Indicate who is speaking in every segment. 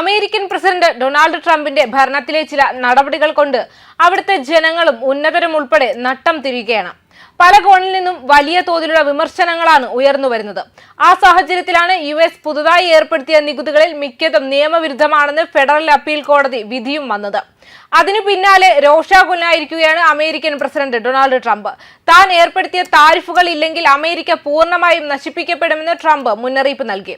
Speaker 1: American president Donald ട്രംപിന്റെ ഭരണത്തിലെ ചില നടപടികൾ കൊണ്ട് അവിടുത്തെ ജനങ്ങളും ഉന്നതരും ഉൾപ്പെടെ നട്ടം തിരിയുകയാണ്. പല കോണിൽ നിന്നും വലിയ തോതിലുള്ള വിമർശനങ്ങളാണ് ഉയർന്നു വരുന്നത്. ആ സാഹചര്യത്തിലാണ് യു എസ് പുതുതായി ഏർപ്പെടുത്തിയ നികുതികളിൽ മിക്കതും നിയമവിരുദ്ധമാണെന്ന് ഫെഡറൽ അപ്പീൽ കോടതി വിധിയും വന്നത്. അതിനു പിന്നാലെ രോഷാകുലനായിരിക്കുകയാണ് അമേരിക്കൻ പ്രസിഡന്റ് ഡൊണാൾഡ് ട്രംപ്. താൻ ഏർപ്പെടുത്തിയ താരിഫുകൾ ഇല്ലെങ്കിൽ അമേരിക്ക പൂർണമായും നശിപ്പിക്കപ്പെടുമെന്ന് ട്രംപ് മുന്നറിയിപ്പ് നൽകി.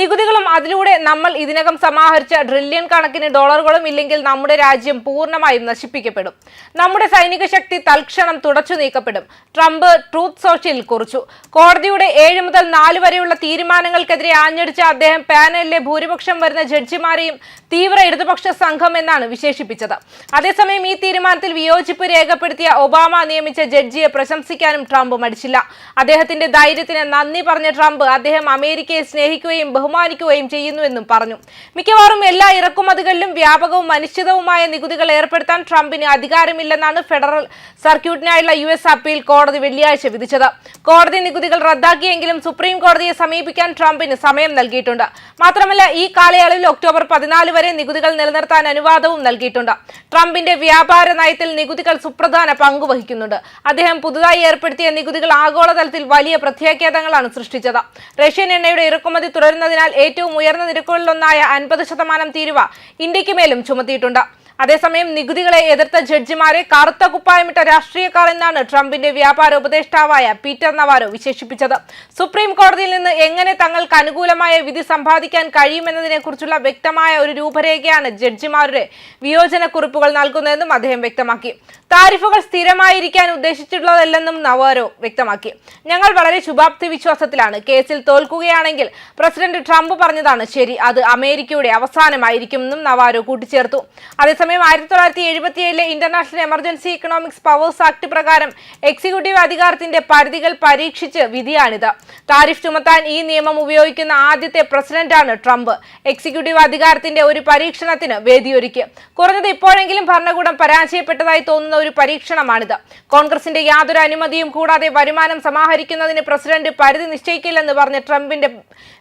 Speaker 1: നികുതികളും അതിലൂടെ നമ്മൾ ഇതിനകം സമാഹരിച്ച ട്രില്യൺ കണക്കിന് ഡോളറുകളും ഇല്ലെങ്കിൽ നമ്മുടെ രാജ്യം പൂർണമായും നശിപ്പിക്കപ്പെടും. നമ്മുടെ സൈനിക ശക്തി തൽക്ഷണം തുടച്ചു നീക്കപ്പെടും. ട്രംപ് ട്രൂത്ത് സോഷ്യലിൽ കുറിച്ചു. കോടതിയുടെ ഏഴ് മുതൽ നാല് വരെയുള്ള തീരുമാനങ്ങൾക്കെതിരെ ആഞ്ഞടിച്ച അദ്ദേഹം പാനലിലെ ഭൂരിപക്ഷം വരുന്ന ജഡ്ജിമാരെയും തീവ്ര ഇടതുപക്ഷ സംഘം എന്നാണ് വിശേഷിപ്പിച്ചത്. അതേസമയം ഈ തീരുമാനത്തിൽ വിയോജിപ്പ് രേഖപ്പെടുത്തിയ ഒബാമ നിയമിച്ച ജഡ്ജിയെ പ്രശംസിക്കാനും ട്രംപ് മടിച്ചില്ല. അദ്ദേഹത്തിന്റെ ധൈര്യത്തിന് നന്ദി പറഞ്ഞ ട്രംപ് അദ്ദേഹം അമേരിക്കയെ സ്നേഹിക്കുകയും ബഹുമാനിക്കുകയും ചെയ്യുന്നുവെന്നും പറഞ്ഞു. മിക്കവാറും എല്ലാ ഇറക്കുമതികളിലും വ്യാപകവും അനിശ്ചിതവുമായ നികുതികൾ ഏർപ്പെടുത്താൻ ട്രംപിന് അധികാരമില്ലെന്നാണ് ഫെഡറൽ സർക്യൂട്ടിനായുള്ള യു എസ് അപ്പീൽ കോടതി വെള്ളിയാഴ്ച വിധിച്ചത്. കോടതി നികുതികൾ റദ്ദാക്കിയെങ്കിലും സുപ്രീം കോടതിയെ സമീപിക്കാൻ ട്രംപിന് സമയം നൽകിയിട്ടുണ്ട്. മാത്രമല്ല ഈ കാലയളവിൽ ഒക്ടോബർ പതിനാല് വരെ നികുതികൾ നിലനിർത്താൻ അനുവാദവും നൽകിയിട്ടുണ്ട്. ട്രംപിന്റെ വ്യാപാര നയത്തിൽ നികുതികൾ സുപ്രധാന പങ്ക് വഹിക്കുന്നുണ്ട്. അദ്ദേഹം പുതുതായി ഏർപ്പെടുത്തിയ നികുതികൾ ആഗോളതലത്തിൽ വലിയ പ്രത്യാഘാതങ്ങളാണ് സൃഷ്ടിച്ചത്. റഷ്യൻ എണ്ണയുടെ ഇറക്കുമതി തുടരുന്നതിനാൽ ഏറ്റവും ഉയർന്ന നിരക്കുകളിലൊന്നായ അൻപത് ശതമാനം തീരുവ ഇന്ത്യയ്ക്ക് മേലും ചുമത്തിയിട്ടുണ്ട്. അതേസമയം നികുതികളെ എതിർത്ത ജഡ്ജിമാരെ കറുത്ത കുപ്പായമിട്ട രാഷ്ട്രീയക്കാർ എന്നാണ് ട്രംപിന്റെ വ്യാപാര ഉപദേഷ്ടാവായ പീറ്റർ നവാരോ വിശേഷിപ്പിച്ചത്. സുപ്രീം കോടതിയിൽ നിന്ന് എങ്ങനെ തങ്ങൾക്ക് അനുകൂലമായ വിധി സമ്പാദിക്കാൻ കഴിയുമെന്നതിനെ കുറിച്ചുള്ള വ്യക്തമായ ഒരു രൂപരേഖയാണ് ജഡ്ജിമാരുടെ വിയോജന കുറിപ്പുകൾ നൽകുന്നതെന്നും അദ്ദേഹം വ്യക്തമാക്കി. താരിഫുകൾ സ്ഥിരമായിരിക്കാൻ ഉദ്ദേശിച്ചിട്ടുള്ളതല്ലെന്നും നവാരോ വ്യക്തമാക്കി. ഞങ്ങൾ വളരെ ശുഭാപ്തി വിശ്വാസത്തിലാണ്. കേസിൽ തോൽക്കുകയാണെങ്കിൽ പ്രസിഡന്റ് ട്രംപ് പറഞ്ഞതാണ് ശരി അത് അമേരിക്കയുടെ അവസാനമായിരിക്കുമെന്നും നവാരോ കൂട്ടിച്ചേർത്തു. അതേസമയം ആയിരത്തി തൊള്ളായിരത്തി എഴുപത്തിയേഴിലെ international emergency economics powers act പ്രകാരം എക്സിക്യൂട്ടീവ് അധികാരത്തിന്റെ പരിധികൾ പരീക്ഷിച്ച് വിധിയാണിത്. താരിഫ് ചുമത്താൻ ഈ നിയമം ഉപയോഗിക്കുന്ന ആദ്യത്തെ പ്രസിഡന്റാണ് ട്രംപ്. എക്സിക്യൂട്ടീവ് അധികാരത്തിന്റെ ഒരു പരീക്ഷണത്തിന് വേദിയൊരുക്കി. കുറഞ്ഞത് ഇപ്പോഴെങ്കിലും ഭരണകൂടം പരാജയപ്പെട്ടതായി തോന്നുന്ന ഒരു പരീക്ഷണമാണിത്. കോൺഗ്രസിന്റെ യാതൊരു അനുമതിയും കൂടാതെ വരുമാനം സമാഹരിക്കുന്നതിന് പ്രസിഡന്റ് പരിധി നിശ്ചയിക്കില്ലെന്ന് പറഞ്ഞ ട്രംപിന്റെ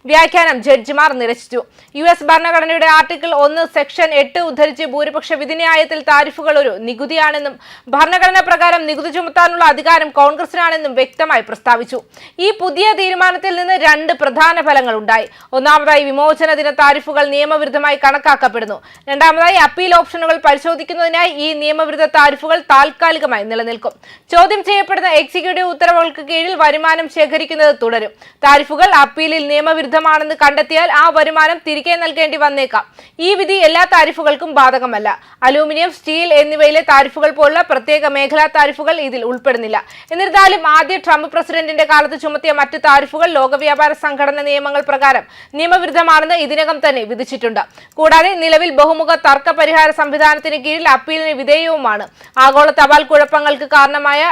Speaker 1: വ്യാഖ്യാനം ജഡ്ജിമാർ നിരസിച്ചു. യു എസ് ഭരണഘടനയുടെ ആർട്ടിക്കിൾ ഒന്ന് സെക്ഷൻ എട്ട് ഉദ്ധരിച്ച് ഭൂരിപക്ഷ വിധിന്യായത്തിൽ താരിഫുകൾ ഒരു നികുതിയാണെന്നും ഭരണഘടന പ്രകാരം നികുതി ചുമത്താനുള്ള അധികാരം കോൺഗ്രസിനാണെന്നും വ്യക്തമായി പ്രസ്താവിച്ചു. ഈ പുതിയ തീരുമാനത്തിൽ നിന്ന് രണ്ട് പ്രധാന ഫലങ്ങൾ ഉണ്ടായി. ഒന്നാമതായി വിമോചന ദിന താരിഫുകൾ നിയമവിരുദ്ധമായി കണക്കാക്കപ്പെടുന്നു. രണ്ടാമതായി അപ്പീൽ ഓപ്ഷനുകൾ പരിശോധിക്കുന്നതിനായി ഈ നിയമവിരുദ്ധ താരിഫുകൾ താൽക്കാലികമായി നിലനിൽക്കും. ചോദ്യം ചെയ്യപ്പെടുന്ന എക്സിക്യൂട്ടീവ് ഉത്തരവുകൾക്ക് കീഴിൽ വരുമാനം ശേഖരിക്കുന്നത് തുടരും. താരിഫുകൾ അപ്പീലിൽ നിയമവിരുദ്ധമാണെന്ന് കണ്ടെത്തിയാൽ ആ വരുമാനം തിരികെ നൽകേണ്ടി വന്നേക്കാം. ഈ വിധി എല്ലാ താരിഫുകൾക്കും ബാധകമല്ല. അലൂമിനിയം സ്റ്റീൽ എന്നിവയിലെ താരിഫുകൾ പോലുള്ള പ്രത്യേക മേഖലാ താരിഫുകൾ ഇതിൽ ഉൾപ്പെടുന്നില്ല. എന്നിരുന്നാലും ആദ്യ ട്രംപ് പ്രസിഡന്റിന്റെ കാലത്ത് ചുമത്തിയ മറ്റ് താരിഫുകൾ ലോകവ്യാപാര സംഘടന നിയമങ്ങൾ പ്രകാരം നിയമവിരുദ്ധമാണെന്ന് ഇതിനകം തന്നെ വിധിച്ചിട്ടുണ്ട്. കൂടാതെ നിലവിൽ ബഹുമുഖ തർക്ക പരിഹാര സംവിധാനത്തിന് കീഴിൽ അപ്പീലിന് വിധേയവുമാണ്. ആഗോള തപാൽ കുഴപ്പങ്ങൾക്ക് കാരണമായ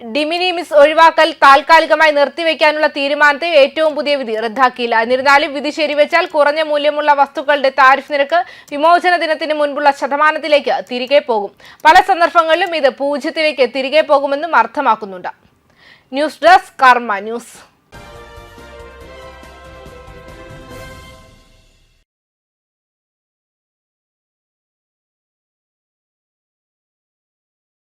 Speaker 1: ഡിമിനിമിസ് ഒഴിവാക്കൽ താൽക്കാലികമായി നിർത്തിവെക്കാനുള്ള തീരുമാനത്തെ ഏറ്റവും പുതിയ വിധി റദ്ദാക്കിയില്ല. എന്നിരുന്നാലും വിധി ശരിവെച്ചാൽ കുറഞ്ഞ മൂല്യമുള്ള വസ്തുക്കളുടെ താരിഫ് നിരക്ക് വിമോചന ദിനത്തിന് മുൻപുള്ള ശതമാനത്തിലേക്ക് തിരികെ പോകും. പല സന്ദർഭങ്ങളിലും ഇത് പൂജ്യത്തിലേക്ക് തിരികെ പോകുമെന്നും അർത്ഥമാക്കുന്നുണ്ട്. News desk Karma news.